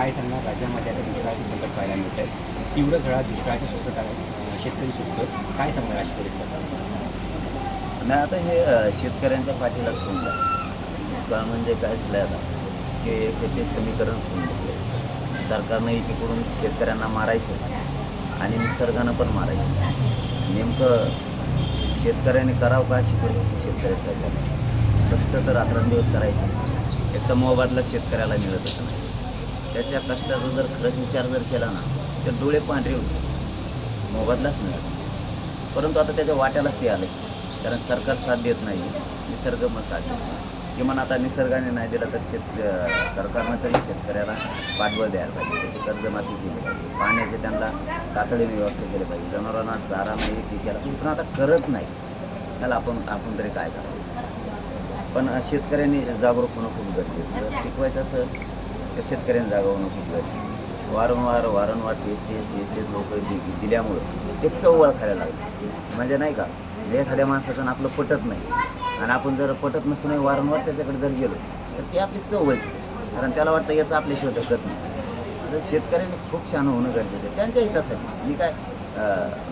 काय सांगणार? राज्यामध्ये आता दुष्काळाचे संकट पाहायला मिळत आहे तीव्र झळा दुष्काळाचे संकटात आहे. शेतकरी सुचतो काय सांगणार अशी परिस्थिती? नाही आता हे शेतकऱ्यांच्या पाठीलाच कोण जातं दुष्काळ म्हणजे काय झालं आता? की त्याचे समीकरण होऊन घेतले सरकारनं एकीकडून शेतकऱ्यांना मारायचं आणि निसर्गानं पण मारायचं. नेमकं शेतकऱ्याने करावं का अशी परिस्थिती शेतकऱ्यासाठी? कष्ट तर रात्रंदिवस करायचे. एक तर मोबादला शेतकऱ्याला मिळतच नाही. त्याच्या कष्टाचा जर खरंच विचार जर केला ना तर डोळे पांढरे होते मोबदलाच मिळाला. परंतु आता त्याच्या वाट्यालाच ते आले कारण सरकार साथ देत नाही निसर्ग मग साथ देत नाही. किमान आता निसर्गाने नाही दिला तर शेत सरकारनं तरी शेतकऱ्याला पाठबळ द्यायला पाहिजे. त्याची कर्जमाफी केली पाहिजे. पाण्याचे त्यांना तातडीने व्यवस्था केली पाहिजे. जनावरांना चारा नाही पिकाला पण आता करत नाही. त्याला आपण आपण तरी काय करावं पण शेतकऱ्यांनी जागरूक होणं खूप गरजेचं टिकवायचं असं तर शेतकऱ्यांनी जागा होणं खूप गरजेचं वारंवार वारंवार तेच तेच तेच तेच लोक दिल्यामुळं ते चव खायला लागले. म्हणजे नाही का? म्हणजे एखाद्या माणसाचं आपलं पटत नाही. आणि आपण जर पटत नसूनही वारंवार त्याच्याकडे जर गेलो तर ती आपली चव कारण त्याला वाटतं याचं आपल्याशिवाय धकत नाही. तर शेतकऱ्यांनी खूप छान होणं गरजेचं आहे. त्यांच्या हितासाठी. मी काय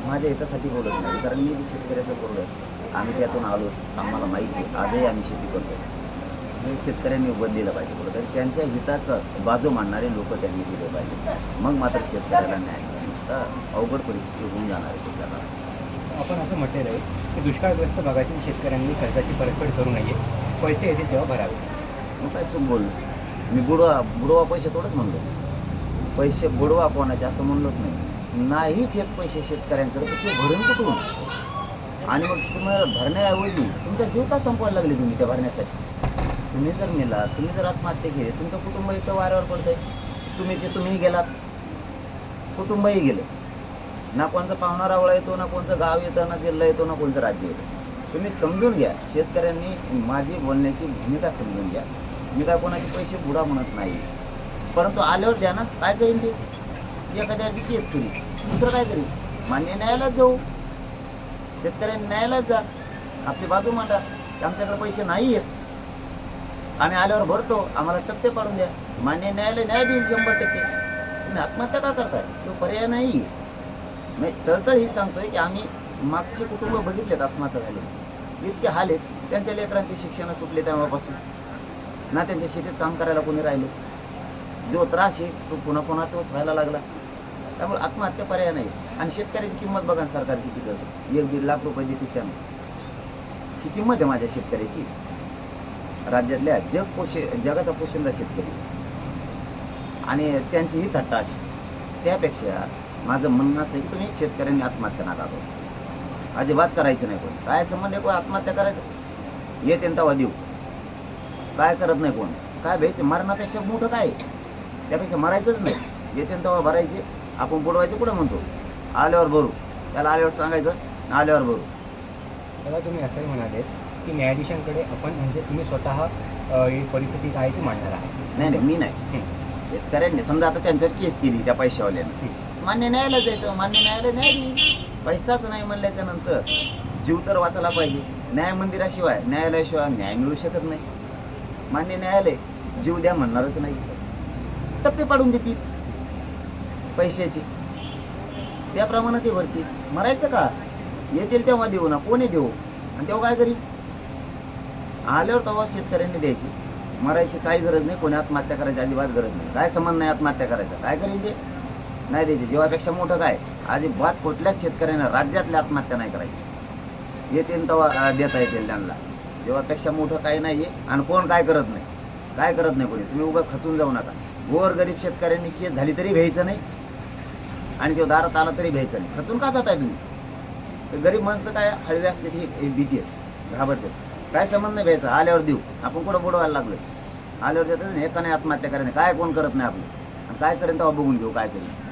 माझ्या हितासाठी बोलत नाही. कारण मी बी शेतकऱ्याचं बोललो आहे. आम्ही त्यातून आलो. आम्हाला माहिती आहे. आजही आम्ही शेती करतो हे शेतकऱ्यांनी बदललं पाहिजे कुठं तर त्यांच्या हिताचं बाजू मांडणारे लोक त्यांनी दिले पाहिजे. मग मात्र शेतकऱ्याला न्याय अवघड परिस्थिती होऊन जाणार आहे त्याच्याला आपण असं म्हटलेलं आहे की दुष्काळग्रस्त भागातील शेतकऱ्यांनी कर्जाची परतफेड करू नये. पैसे येतील तेव्हा भरावे. मग काय चूक बोललो मी बुडवा बुडवा पैसे थोडंच म्हणलो पैसे बुडवा कोणाचे असं म्हणलोच नाही. नाहीच येत पैसे शेतकऱ्यांकडे तर ते भरून कुठून? आणि मग तुम्हाला भरण्याऐवजी तुमचा जीव का संपवायला लागले तुम्ही त्या भरण्यासाठी? तुम्ही जर मेला तुम्ही जर आत्महत्या केली तुमचं कुटुंब इथं वाऱ्यावर पडतंय. तुम्ही जे तुम्हीही गेलात कुटुंबही गेलं. ना कोणचा पाहुणारावळा येतो ना कोणचं गाव येतं ना जिल्हा येतो ना कोणचं राज्य येतं. तुम्ही समजून घ्या. शेतकऱ्यांनी माझी बोलण्याची भूमिका समजून घ्या. मी काय कोणाचे पैसे बुडा म्हणत नाही. परंतु आल्यावर द्या ना. काय करीन ते? एखाद्या केस करी दुसरं काय करीन? मान्य न्यायालयात जाऊ. शेतकऱ्यांनी न्यायालयात जा. आपली बाजू मांडा. आमच्याकडे पैसे नाही आहेत आम्ही आल्यावर भरतो. आम्हाला टप्पे पाडून द्या. मान्य न्यायालय न्याय देईल शंभर टक्के. तुम्ही आत्महत्या का करताय? तो पर्याय नाही मी तळतळ ही सांगतोय की आम्ही मागचे कुटुंब बघितलेत आत्महत्या झाले. इतके हाल आहेत. त्यांच्या लेकरांचे शिक्षण सुटले तेव्हापासून. ना त्यांच्या शेतीत काम करायला कोणी राहिले. जो त्रास आहे तो पुन्हा पुन्हा तोच व्हायला लागला. त्यामुळे आत्महत्या पर्याय नाही. आणि शेतकऱ्याची किंमत बघा सरकार किती करतो. एक दीड लाख रुपये देते त्यांना. ही किंमत आहे माझ्या शेतकऱ्याची. राज्यातल्या जग पोषे जगाचा पोशिंदा शेतकरी. आणि त्यांची ही थट्टा अशी. त्यापेक्षा माझं म्हणणं असं आहे की तुम्ही शेतकऱ्यांनी आत्महत्या नका करू. अजिबात करायचं नाही कोण. काय संबंध आहे? कोण आत्महत्या करायचं? येते त्यांचा देऊ. काय करत नाही कोण? काय भ्यायचं? मरणापेक्षा मोठं काय? आहे? त्यापेक्षा मरायचंच नाही. येते त्यांचा भरायचे. आपण बुडवायचे कुठं म्हणतो? आल्यावर भरू. त्याला आल्यावर सांगायचं आल्यावर भरू. त्याला तुम्ही असंही म्हणाले की न्यायाधीशांकडे आपण म्हणजे तुम्ही स्वतः ही परिस्थिती काय ती मांडणार आहे नाही नाही मी नाही. शेतकऱ्यांनी समजा आता त्यांच्यावर केस केली त्या पैशावाल्यानं. मान्य न्यायालयात जायचं मान्य न्यायालय न्याय पैसाच नाही म्हणल्याच्या नंतर जीव तर वाचायला पाहिजे. न्याय मंदिराशिवाय न्यायालयाशिवाय न्याय मिळू शकत नाही. मान्य न्यायालय जीव द्या म्हणणारच नाही. टप्पे पाडून देतील पैशाची. त्याप्रमाणे ते भरतील. मरायचं का? येतील तेव्हा देऊ ना. कोणी देऊ? आणि तेव्हा काय करील आल्यावर तेव्हा शेतकऱ्यांनी द्यायची. मरायची काही गरज नाही कोणी आत्महत्या करायची अजिबात गरज नाही. काय संबंध नाही आत्महत्या करायचा? काय करीन ते? नाही द्यायची. जीवापेक्षा मोठं काय? अजिबात कुठल्याच शेतकऱ्यांना राज्यातल्या आत्महत्या नाही करायची. येतील तेव्हा देता येतील त्यांना. जीवापेक्षा मोठं काही नाही आहे आणि कोण काय करत नाही. काय करत नाही कोणी? तुम्ही उभं खचून जाऊ नका. गोर गरीब शेतकऱ्यांनी केस झाली तरी घ्यायचं नाही. आणि तो दारात आला तरी भ्यायचं नाही. खचून का जाताय तुम्ही? गरीब माणसं काय हळवी असते ही ही भीती आहे. घाबरते काय संबंध नाही आल्यावर देऊ. आपण कुठं बुडवायला लागलो आल्यावर देतात एकाने आत्महत्या करायला काय कोण करत नाही आपलं? काय करेन तेव्हा बघून घेऊ काय करेन.